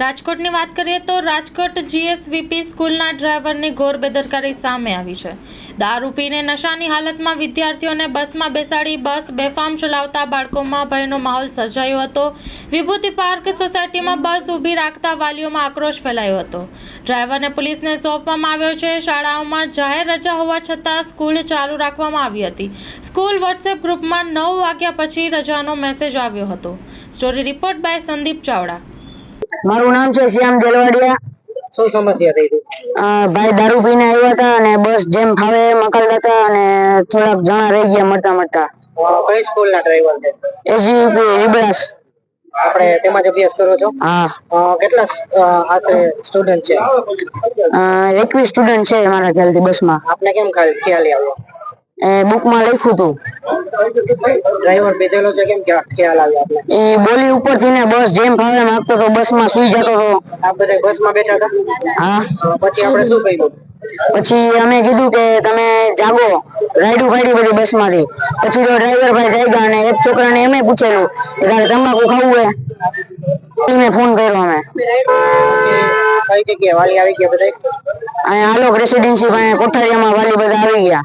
રાજકોટની વાત કરીએ તો રાજકોટ જીએસવીપી સ્કૂલના ડ્રાઈવરની ઘોર બેદરકારી સામે આવી છે. દારૂ પીને નશાની હાલતમાં વિદ્યાર્થીઓને બસમાં બેસાડી બસ બેફામ ચલાવતા બાળકોમાં ભયનો માહોલ સર્જાયો હતો. વિભૂતિ પાર્ક સોસાયટીમાં બસ ઊભી રાખતા વાલીઓમાં આક્રોશ ફેલાયો હતો. ડ્રાઈવરને પોલીસને સોંપવામાં આવ્યો છે. શાળાઓમાં જાહેર રજા હોવા છતાં સ્કૂલ ચાલુ રાખવામાં આવી હતી. સ્કૂલ વોટ્સએપ ગ્રુપમાં નવ વાગ્યા પછી રજાનો મેસેજ આવ્યો હતો. Story report by Sandeep Chavda. મારું નામ છે શ્યામ દેલવાડિયા. શું સમસ્યા થઈ હતી? ભાઈ દારૂ પીને આવ્યા હતા અને બસ જેમ ફાવે એમ અકળતા હતા અને થોડાક જણા રહી ગયા મળતા મળતા કઈ સ્કૂલ ના ડ્રાઈવર છે? એસયુપી રીબડાસ. આપણે તેમાં જ અભ્યાસ કરો છો? હા. કેટલા આશરે સ્ટુડન્ટ છે? એકવીસ સ્ટુડન્ટ છે મારા ખ્યાલથી બસમાં. આપને કેમ ખ્યાલ ખ્યાલ આવ્યો? બુકમાં લખ્યું હતું ડ્રાઈવર બેઠેલો છે કેમ ખ્યા- ખ્યાલ આવ્યો આપને એ બોલી ઉપરથી ને બસ જેમ ફાવે એમ તો બસમાં સુઈ જતો હતો. આપ બધા બસમાં બેઠા હતા? હા. પછી આપણે શું કર્યું? પછી અમે કીધું કે તમે જાગો રાઈડું ફાડી બધી બસમાંથી. પછી તો ડ્રાઈવર ભાઈ જાગ્યા અને એક છોકરાને એમે પૂછેલું કે તારે તંબાકુ ખાવું હે? એને ફોન કર્યો અમે. કઈ જગ્યાએ વાલી આવી ગયા બધા અહીંયા આલોક રેસિડેન્સી પાસે કોઠારીયામાં વાલી બધા આવી ગયા.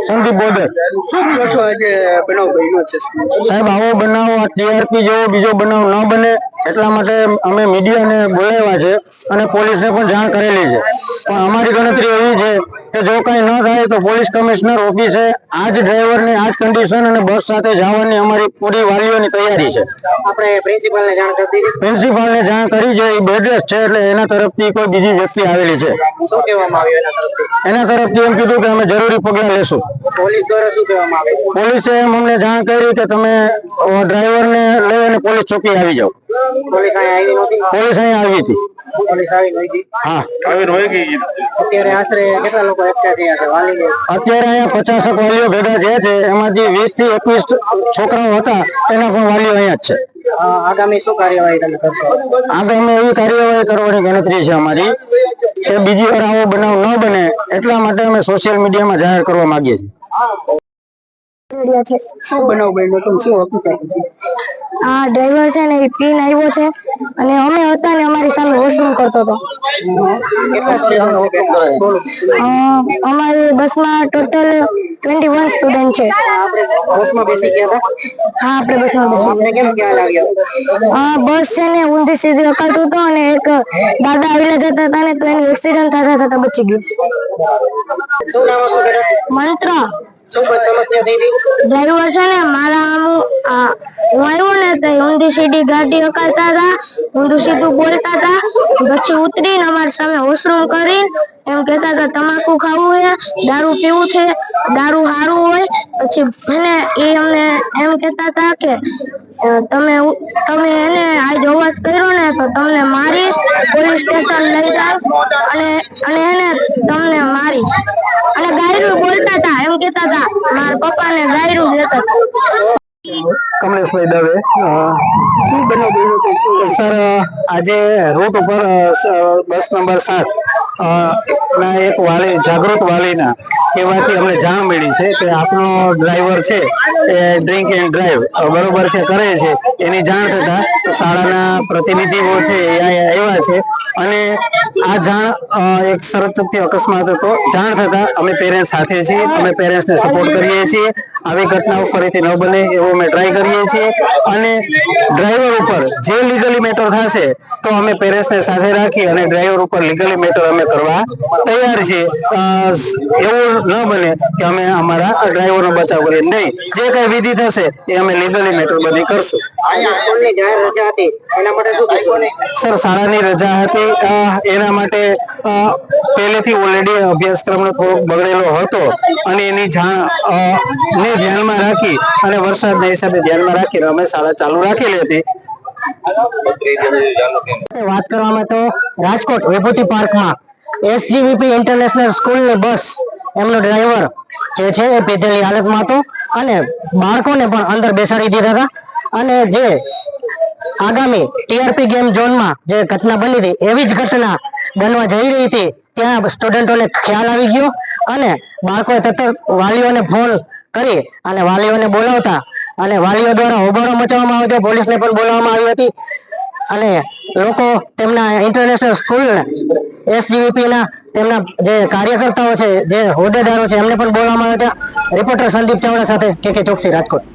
સંદીપ બોદર શું કહો છો આજે બનાવ બન્યો છે સાહેબ આવો બનાવ આ ટીઆરપી જેવો બીજો બનાવ ન બને એટલા માટે અમે મીડિયાને બોલાવ્યા છે અને પોલીસને પણ જાણ કરેલી છે. પણ અમારી ગણતરી એવી છે કે જો કઈ ન થાય તો પોલીસ કમિશનર ઓફિસે આ જ ડ્રાઈવરની આ જ કન્ડિશન અને બસ સાથે જવાની અમારી પૂરી વાલીઓની તૈયારી છે. આપણે પ્રિન્સિપાલને જાણ કરી પ્રિન્સિપાલને જાણ કરી છે એ બેડરેસ્ટ છે એટલે એના તરફથી કોઈ બીજી વ્યક્તિ આવેલી છે. શું કહેવામાં આવ્યું એના તરફથી? એના તરફથી એમ કીધું કે અમે જરૂરી પગલાં લેશું. પોલીસ દ્વારા શું કહેવામાં આવે પોલીસે એમ અમને જાણ કરી કે તમે ડ્રાઈવરને લઈ અને પોલીસ ચોકી આવી જાઓ. પોલીસ અહીંયા આવી નહોતી. પોલીસ અહીંયા આવી હતી પોલીસ આવી નહોતી હા અત્યારે આશરે કેટલા લોકો એકઠા થયા છે? વાલીને અત્યારે અહીંયા પચાસક વાલીઓ ભેગા થયા છે. એમાંથી વીસથી એકવીસ છોકરાઓ હતા એના પણ વાલીઓ અહીંયા જ છે. આગામી શું કાર્યવાહી તમે કરશો? આગામી એવી કાર્યવાહી કરવાની ગણતરી છે અમારી કે બીજી વાર આવો બનાવ ન બને એટલા માટે અમે સોશિયલ મીડિયામાં જાહેર કરવા માંગીએ છીએ. શું બનાવ બન્યો? તમે શું હકીકત આ ડ્રાઈવર છે ને એ પીન આવ્યો છે. અને અમે હતા ને અમારી સામે વોશરૂમ કરતો હતો. અમારી બસમાં ટોટલ ટ્વેન્ટી વન સ્ટુડન્ટ છે. બસમાં બેસી ગયા હા આપણે બસમાં બેસી કેમ ખ્યાલ આવ્યો? આ બસ છે ને ઊંધી સીધી અકાળતું હતો અને એક દાદા આવેલા જતા હતા ને તો એનું એક્સિડન્ટ થતા થતા બચી ગયું. મંત્ર. ડ્રાઈવર છે ને મારા હું આવ્યો ને તો ઊંધી સીધી ગાડી હકાલતા હતા, ઊંધું સીધું બોલતા હતા. પછી ઉતરીને અમારી સામે વોશરૂમ કરી એમ કહેતા હતા, તમાકુ ખાવું છે, દારૂ પીવું છે, દારૂ સારું હોય. પછી એને એ અમને એમ કહેતા હતા કે તમે તમે એને આજ અવાજ કર્યો ને તો તમને મારીશ, પોલીસ સ્ટેશન લઈ જાવ અને અને એને તમને મારીશ. અને ગાયરું બોલતા હતા, એમ કહેતા હતા, મારા પપ્પાને ગાયરું દેતા કમલેશભાઈ દવે. શું શું સર આજે રોડ ઉપર બસ નંબર સાત ના એક વાલી જાગૃત વાલીના કહેવાથી અમને જાણ મળી છે કે આપનો ડ્રાઈવર છે એ ડ્રિંક એન્ડ ડ્રાઈવ બરોબર છે કરે છે. એની જાણ થતા શાળાના પ્રતિનિધિઓ છે એ આવ્યા છે. અને આ જાણ એક સરતથી અકસ્માત હતો. જાણ થતા અમે પેરેન્ટ્સ સાથે છીએ અમે પેરેન્ટ્સને સપોર્ટ કરીએ છીએ. આવી ઘટનાઓ ફરીથી ન બને એવો અમે ટ્રાય કરીએ છીએ. અને ડ્રાઈવર ઉપર જે લીગલી મેટર થશે તો અમે પેરેન્ટ્સને સાથે રાખી અને ડ્રાઈવર ઉપર લીગલી મેટર અમે કરવા તૈયાર છીએ. એવું ન બને કે અમે અમારા ડ્રાઈવરનો બચાવ કરીએ. નહીં, જે કઈ વિધિ થશે એ અમે લીગલી મેટર બધી કરશું. સર, શાળાની રજા હતી. એના માટે પહેલેથી ઓલરેડી અભ્યાસક્રમનો થોડોક બગડેલો હતો. અને એની જાણ ને ધ્યાનમાં રાખી અને વરસાદના હિસાબે ધ્યાનમાં રાખીને અમે શાળા ચાલુ રાખેલી હતી. વાત કરવામાં તો રાજકોટ વિભૂતિ પાર્કમાં એસજીવીપી ઇન્ટરનેશનલ સ્કૂલની બસ એમનો ડ્રાઈવર જે છે એ પીધેલી હાલતમાં હતો અને બાળકોને પણ અંદર બેસાડી દીધા હતા. અને જે આગામી ટીઆરપી ગેમ ઝોનમાં જે ઘટના બની હતી, એવી જ ઘટના બનવા જઈ રહી હતી, ત્યાં સ્ટુડન્ટોને ખ્યાલ આવી ગયો અને બાળકોએ તરત વાલીઓને ફોન કરી અને વાલીઓને બોલાવતા અને વાલીઓ દ્વારા હોબાળો મચાવવામાં આવ્યો હતો પોલીસને પણ બોલાવવામાં આવી હતી. અને લોકો તેમના ઇન્ટરનેશનલ સ્કૂલ એસજીવીપીના તેમના જે કાર્યકર્તાઓ છે, જે હોદ્દેદારો છે, એમને પણ બોલવામાં આવ્યા હતા. રિપોર્ટર સંદીપ ચાવડા સાથે કે કે ચોકસી રાજકોટ.